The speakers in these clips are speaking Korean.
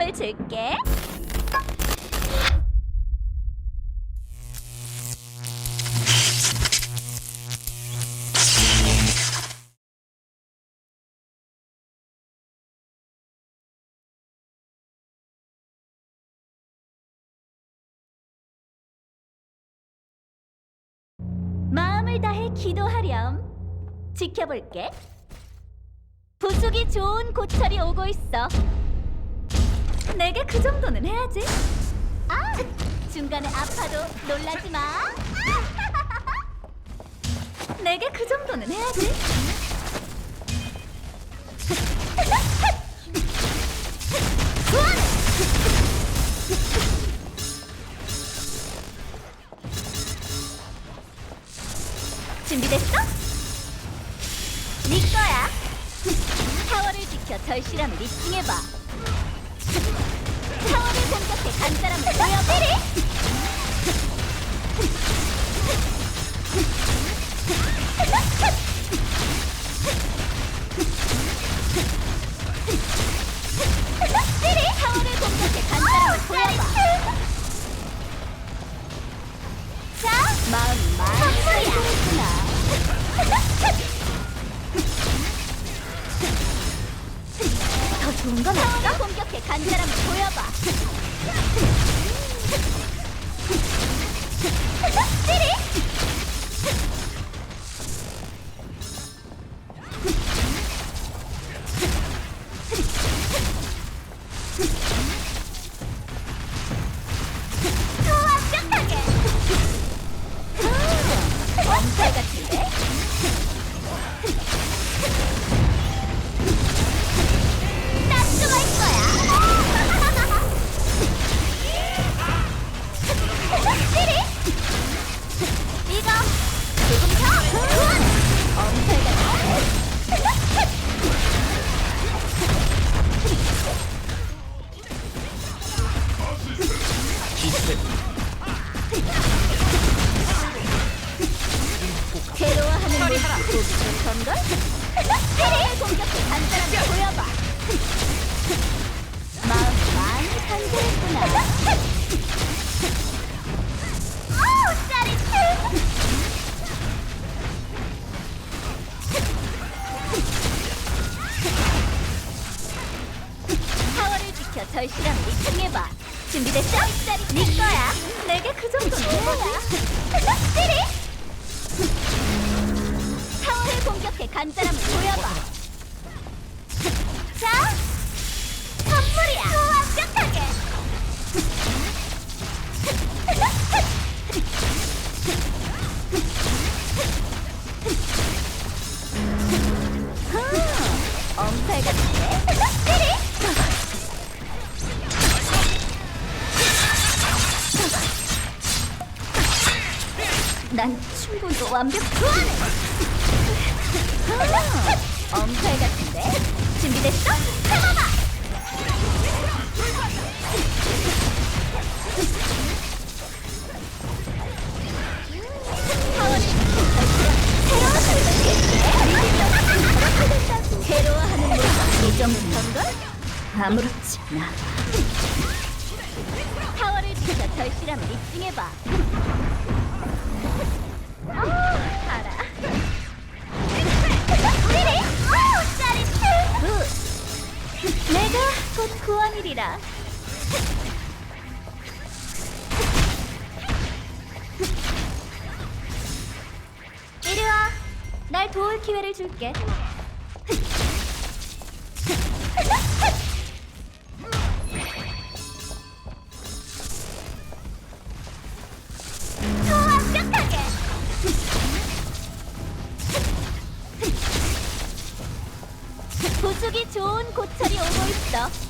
선물 줄게. 마음을 다해 기도하렴. 지켜볼게. 부수기 좋은 고철이 오고 있어. 내게 그 정도는 해야지. 아, 중간에 아파도 놀라지 마. 내게 그 정도는 해야지. 준비됐어? 네 거야. 타워를 지켜 절실함을 리칭해봐. 타워를 공격해 간사람을 보여버리. 좋은 건 없어? 공격해 간사람을 보여봐. 찌리! 걸? 찌리 공격해 간사람을 보여봐. 마음 많이 간절했구나. 오, 짜릿해. 타워를 지켜 절실함을 입증해봐. 준비됐어? 짜릿 네 거야. 내게 그 정도는 해야지. 찌리. 공격해 간사람을 보여봐. 자, 선물이야. 완벽하게. 어? 난 충분도 완벽 좋아해. 어, 엄살 같은데? 준비됐어? 괴로워하는 모습 이 정도인걸? 아무렇지 않아. 타워를 지켜 절실함을 입증해봐. 어, 알아. 곧 구원이리라. 이리 와. 날 도울 기회를 줄게. 더 완벽하게. 부수기 좋은 고철이 오고 있어.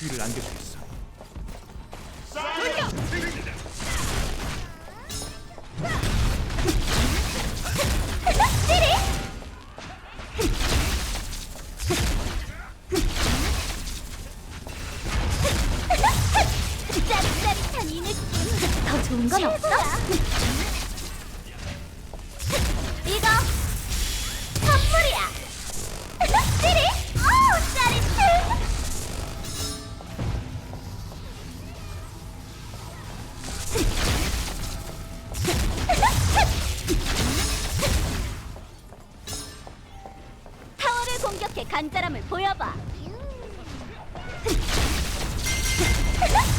주의를 안겨주겠어. 공격해 간절함을 보여봐.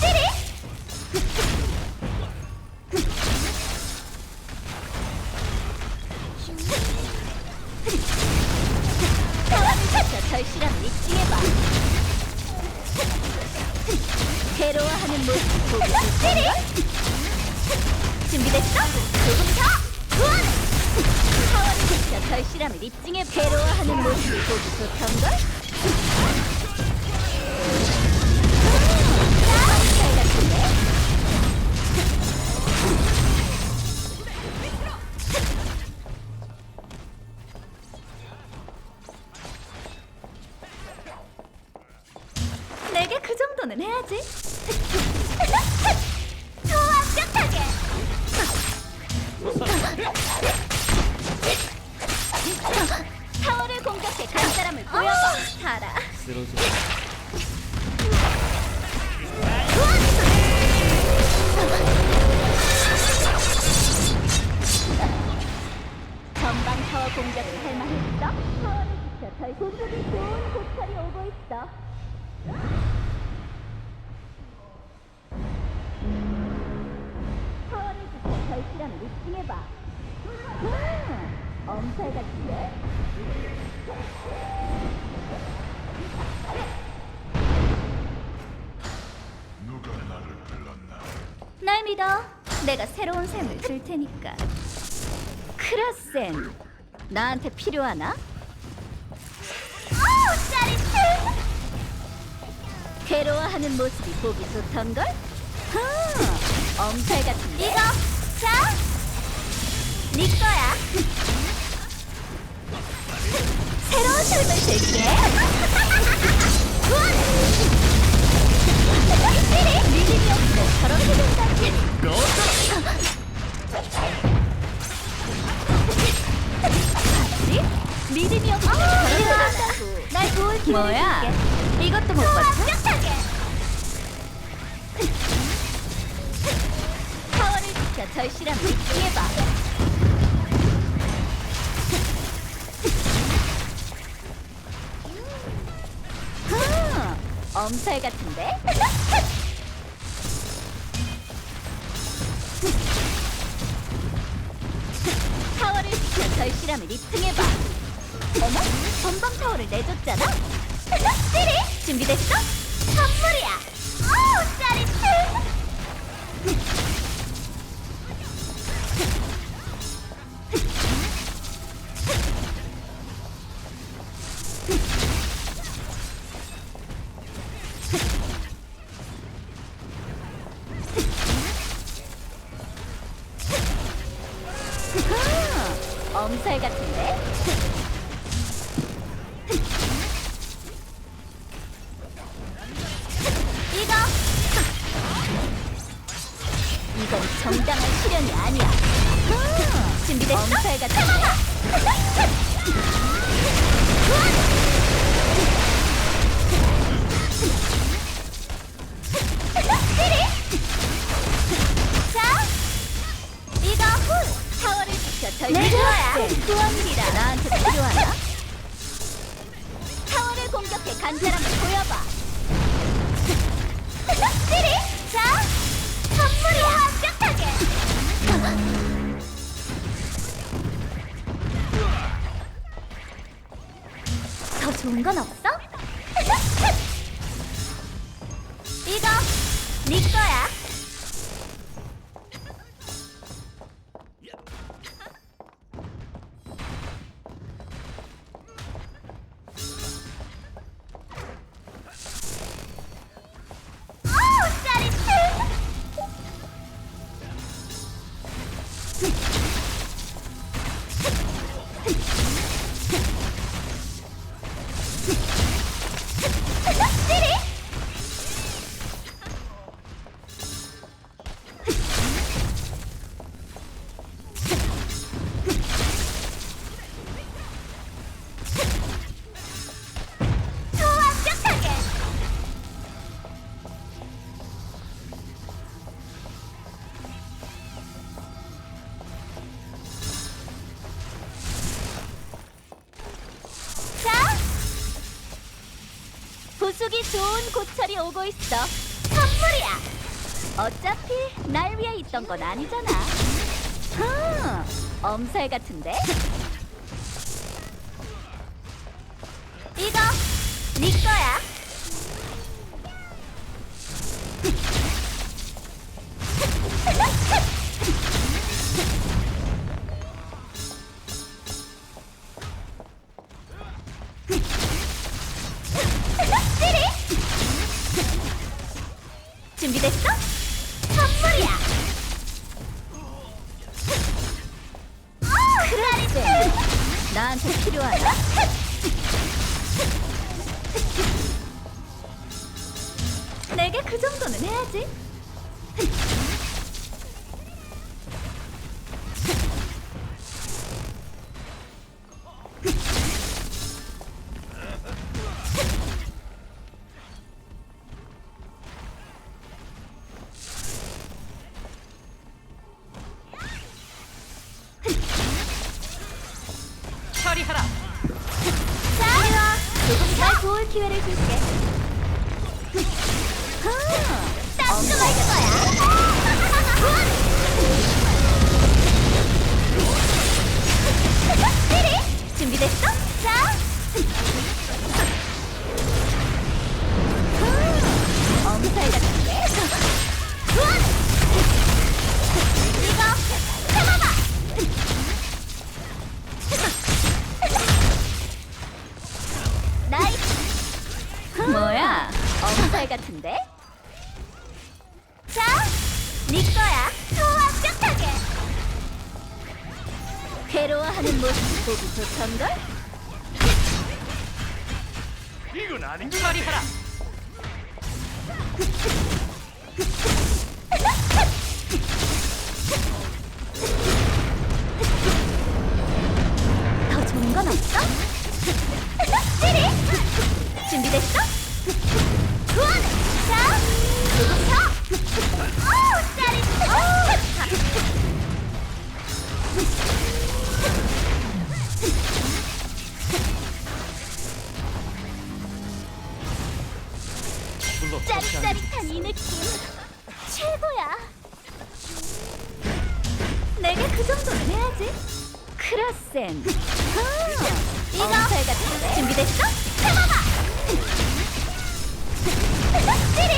찌리. 절실함을 입증해 괴로워하는 모습을 보기 좋던걸? 타워를 공격해 간 사람을 보여봐. 달아. 쓰러져. 전방 타워 공격을 할 만했어? 타워를 지켜 절 공격이 좋은 고철이 오고 있어. 타워를 지켜 절실함을 입증해봐. 음, 엄살 같은데? 날 믿어. 내가 새로운 셈을 줄 테니까. 크라센, 나한테 필요하나? 오, 짜릿해! 괴로워하는 모습이 보기 좋던걸? 흠, 엄살 같은데? 이거, 자, 네 거야. 뭐야? 이것도 못 봤어? 완벽하게. 타워를 지켜 절실함을 입증해봐. 엄살 같은데? 타워를 지켜 절실함을 입증해봐. 어머? 전방 타워를 내줬잖아? 찌리! 준비됐어? 엄살 같은 자, 이거 후 타워를 지켜 절대 내 거야. 거야. 후원이라 나한테 필요하나? 타워를 공격해 간절함을 보여봐. 자, 선물이야! 완벽하게! 좋은 건 없어? 이거 네 거야. 속이 좋은 고철이 오고 있어. 선물이야. 어차피 날 위해 있던 건 아니잖아. 아, 엄살 같은데? 이거 네 거야. ¿Listo? 괴로워하는 모습 보기 좋던걸? 이건 아닌 것 그 처리하라. 더 좋은 건 없어? 찌릿! 준비됐어? 구원! 자! 그부터! 어우, 짜릿! 어우, 다! 젠. 이거 제가 준비됐어? 해봐봐. 찌리.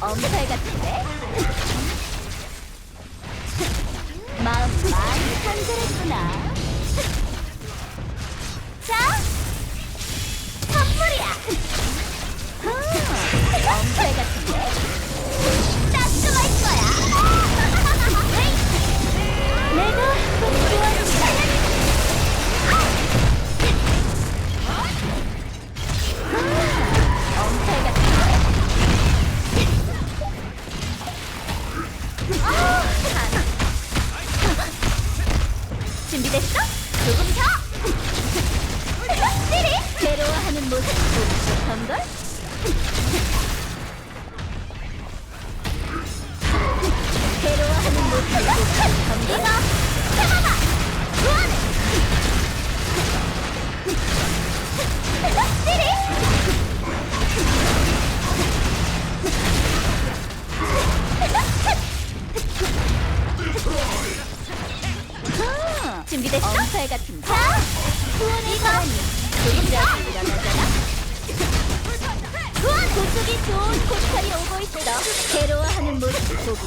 엄살 같은데?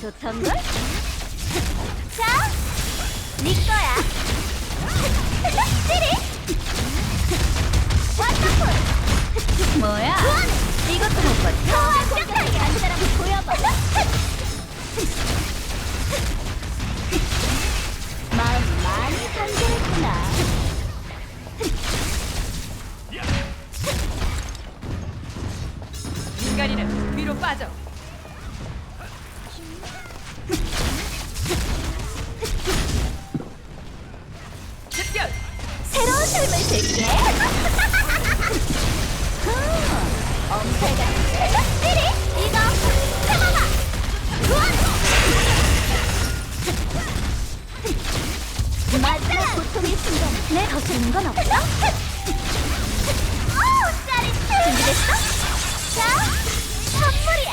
좋던걸? 들게. 엄살가 찌리 이거 잡아봐. 우와! 마지막 고통의 순간 내 거스르는 건 없어? 오, 짜릿해. 준비됐어? 자, 선물이야.